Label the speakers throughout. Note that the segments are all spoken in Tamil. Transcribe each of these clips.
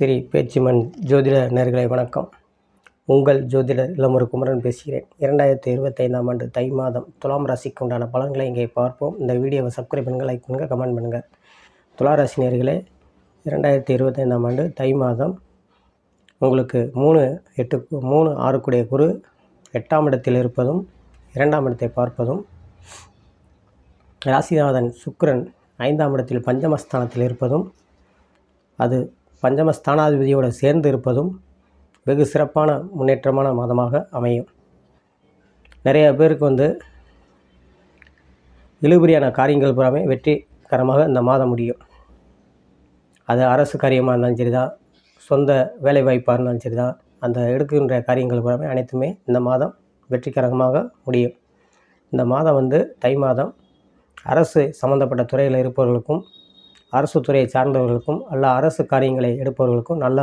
Speaker 1: ஸ்ரீ பேச்சிமன் ஜோதிட நேர்களை வணக்கம். உங்கள் ஜோதிடர் இளமுரு குமரன் பேசுகிறேன். இரண்டாயிரத்தி இருபத்தைந்தாம் ஆண்டு தை மாதம் துலாம் ராசிக்கு உண்டான பலன்களை இங்கே பார்ப்போம். இந்த வீடியோவை சப்ஸ்கிரைப் பண்ணுங்கள் லைக் பண்ணுங்கள் கமெண்ட் பண்ணுங்கள் துலா ராசி நேர்களே இரண்டாயிரத்தி இருபத்தைந்தாம் ஆண்டு தை மாதம் உங்களுக்கு மூணு எட்டு மூணு ஆறுக்குடைய குரு எட்டாம் இடத்தில் இருப்பதும் இரண்டாம் இடத்தை பார்ப்பதும் ராசிநாதன் சுக்கரன் ஐந்தாம் இடத்தில் பஞ்சமஸ்தானத்தில் இருப்பதும் அது பஞ்சமஸ்தானாதிபதியோடு சேர்ந்து இருப்பதும் வெகு சிறப்பான முன்னேற்றமான மாதமாக அமையும். நிறைய பேருக்கு வந்து இழுபறியான காரியங்கள் பூராமே வெற்றிகரமாக இந்த மாதம் முடியும். அது அரசு காரியமாக இருந்தாலும் சரி தான் சொந்த வேலை வாய்ப்பாக இருந்தாலும் சரி தான் அந்த எடுக்கின்ற காரியங்கள் பூராமே அனைத்துமே இந்த மாதம் வெற்றிகரமாக முடியும். இந்த மாதம் வந்து தை மாதம் அரசு சம்மந்தப்பட்ட துறையில் இருப்பவர்களுக்கும் அரசு துறையை சார்ந்தவர்களுக்கும் அல்ல அரசு காரியங்களை எடுப்பவர்களுக்கும் நல்ல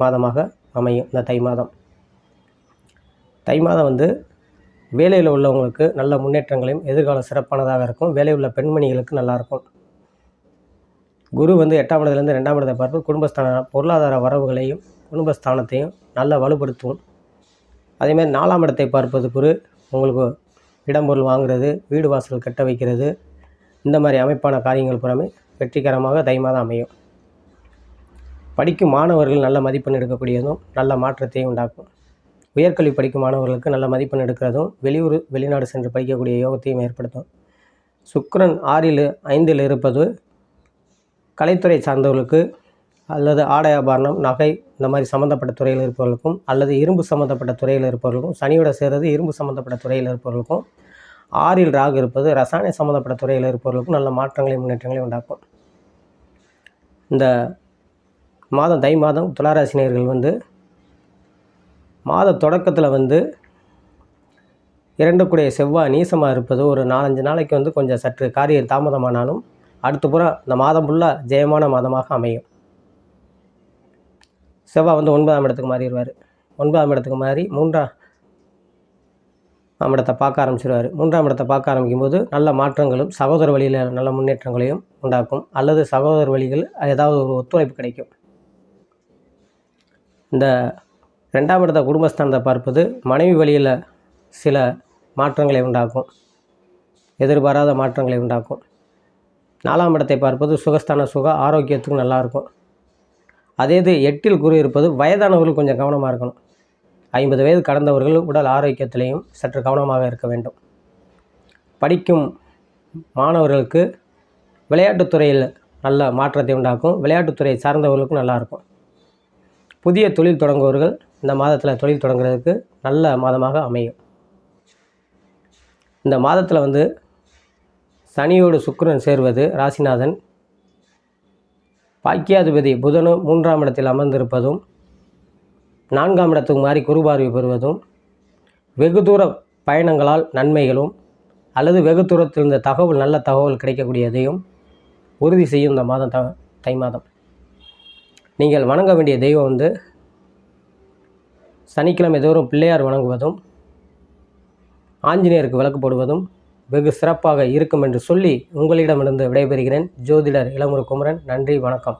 Speaker 1: மாதமாக அமையும் இந்த தை மாதம். தை மாதம் வந்து வேலையில் உள்ளவங்களுக்கு நல்ல முன்னேற்றங்களையும் எதிர்காலம் சிறப்பானதாக இருக்கும். வேலையில் உள்ள பெண்மணிகளுக்கு நல்லாயிருக்கும் குரு வந்து எட்டாம் இடத்துலேருந்து ரெண்டாம் இடத்தை பார்த்து குடும்பஸ்தான பொருளாதார வரவுகளையும் குடும்பஸ்தானத்தையும் நல்லா வலுப்படுத்தும். அதேமாதிரி நாலாம் இடத்தை பார்ப்பது குரு உங்களுக்கு இடம்பொருள் வாங்குறது வீடு வாசல் கட்ட வைக்கிறது இந்த மாதிரி அமைப்பான காரியங்கள் புறமே வெற்றிகரமாக தை மாதம் அமையும். படிக்கும் மாணவர்கள் நல்ல மதிப்பெண் எடுக்கக்கூடியதும் நல்ல மாற்றத்தையும் உண்டாக்கும். உயர்கல்வி படிக்கும் மாணவர்களுக்கு நல்ல மதிப்பெண் எடுக்கிறதும் வெளியூர் வெளிநாடு சென்று படிக்கக்கூடிய யோகத்தையும் ஏற்படுத்தும். சுக்கரன் ஆறில் ஐந்தில் இருப்பது கலைத்துறை சார்ந்தவர்களுக்கு அல்லது ஆடை ஆபரணம் நகை இந்த மாதிரி சம்மந்தப்பட்ட துறையில் இருப்பவர்களுக்கும் அல்லது இரும்பு சம்மந்தப்பட்ட துறையில் இருப்பவர்களுக்கும் சனியோட சேர்றது இரும்பு சம்மந்தப்பட்ட துறையில் இருப்பவர்களுக்கும் ஆறில் ராகு இருப்பது ரசாயன சம்மந்தப்பட்ட துறையில் இருப்பவர்களுக்கும் நல்ல மாற்றங்களையும் முன்னேற்றங்களையும் உண்டாக்கும். இந்த மாதம் தை மாதம் துளாராசினியர்கள் வந்து மாத தொடக்கத்தில் வந்து இரண்டு கூடிய செவ்வாய் நீசமாக இருப்பது ஒரு நாலஞ்சு நாளைக்கு வந்து கொஞ்சம் சற்று காரியம் தாமதமானாலும் அடுத்த புறம் இந்த மாதம் ஃபுல்லாக ஜெயமான மாதமாக அமையும். செவ்வாய் வந்து ஒன்பதாம் இடத்துக்கு மாறிடுவார். ஒன்பதாம் இடத்துக்கு மாறி மூன்றாம் இடத்தை பார்க்க ஆரம்பிச்சிருவார். மூன்றாம் இடத்தை பார்க்க ஆரம்பிக்கும் போது நல்ல மாற்றங்களும் சகோதர வழியில் நல்ல முன்னேற்றங்களையும் உண்டாக்கும். அல்லது சகோதர வழிகள் ஏதாவது ஒரு ஒத்துழைப்பு கிடைக்கும். இந்த ரெண்டாம் இடத்த குடும்பஸ்தானத்தை பார்ப்பது மனைவி வழியில் சில மாற்றங்களை உண்டாக்கும். எதிர்பாராத மாற்றங்களை உண்டாக்கும். நாலாம் இடத்தை பார்ப்பது சுகஸ்தான சுக ஆரோக்கியத்துக்கு நல்லாயிருக்கும் அதே இது எட்டில் குரு இருப்பது வயதானவர்கள் கொஞ்சம் கவனமாக இருக்கணும். ஐம்பது வயது கடந்தவர்கள் உடல் ஆரோக்கியத்திலையும் சற்று கவனமாக இருக்க வேண்டும். படிக்கும் மாணவர்களுக்கு விளையாட்டுத்துறையில் நல்ல மாற்றத்தை உண்டாக்கும் விளையாட்டுத்துறையை சார்ந்தவர்களுக்கும் நல்லாயிருக்கும் புதிய தொழில் தொடங்குபவர்கள் இந்த மாதத்தில் தொழில் தொடங்குறதுக்கு நல்ல மாதமாக அமையும். இந்த மாதத்தில் வந்து சனியோடு சுக்கிரன் சேர்வது ராசிநாதன். பாக்கியாதிபதி புதனும் மூன்றாம் இடத்தில் அமர்ந்திருப்பதும் நான்காம் இடத்துக்கு மாறி குருபார்வை பெறுவதும் வெகு தூர பயணங்களால் நன்மைகளும் அல்லது வெகு தூரத்தில் இருந்த தகவல் நல்ல தகவல் கிடைக்கக்கூடியதையும் உறுதி செய்யும் இந்த மாதம் த தை மாதம். நீங்கள் வணங்க வேண்டிய தெய்வம் வந்து சனிக்கிழமை தோறும் பிள்ளையார் வணங்குவதும் ஆஞ்சநேயருக்கு விளக்கு போடுவதும் வெகு சிறப்பாக இருக்கும் என்று சொல்லி உங்களிடமிருந்து விடைபெறுகிறேன். ஜோதிடர் இளமுரு குமரன் நன்றி வணக்கம்.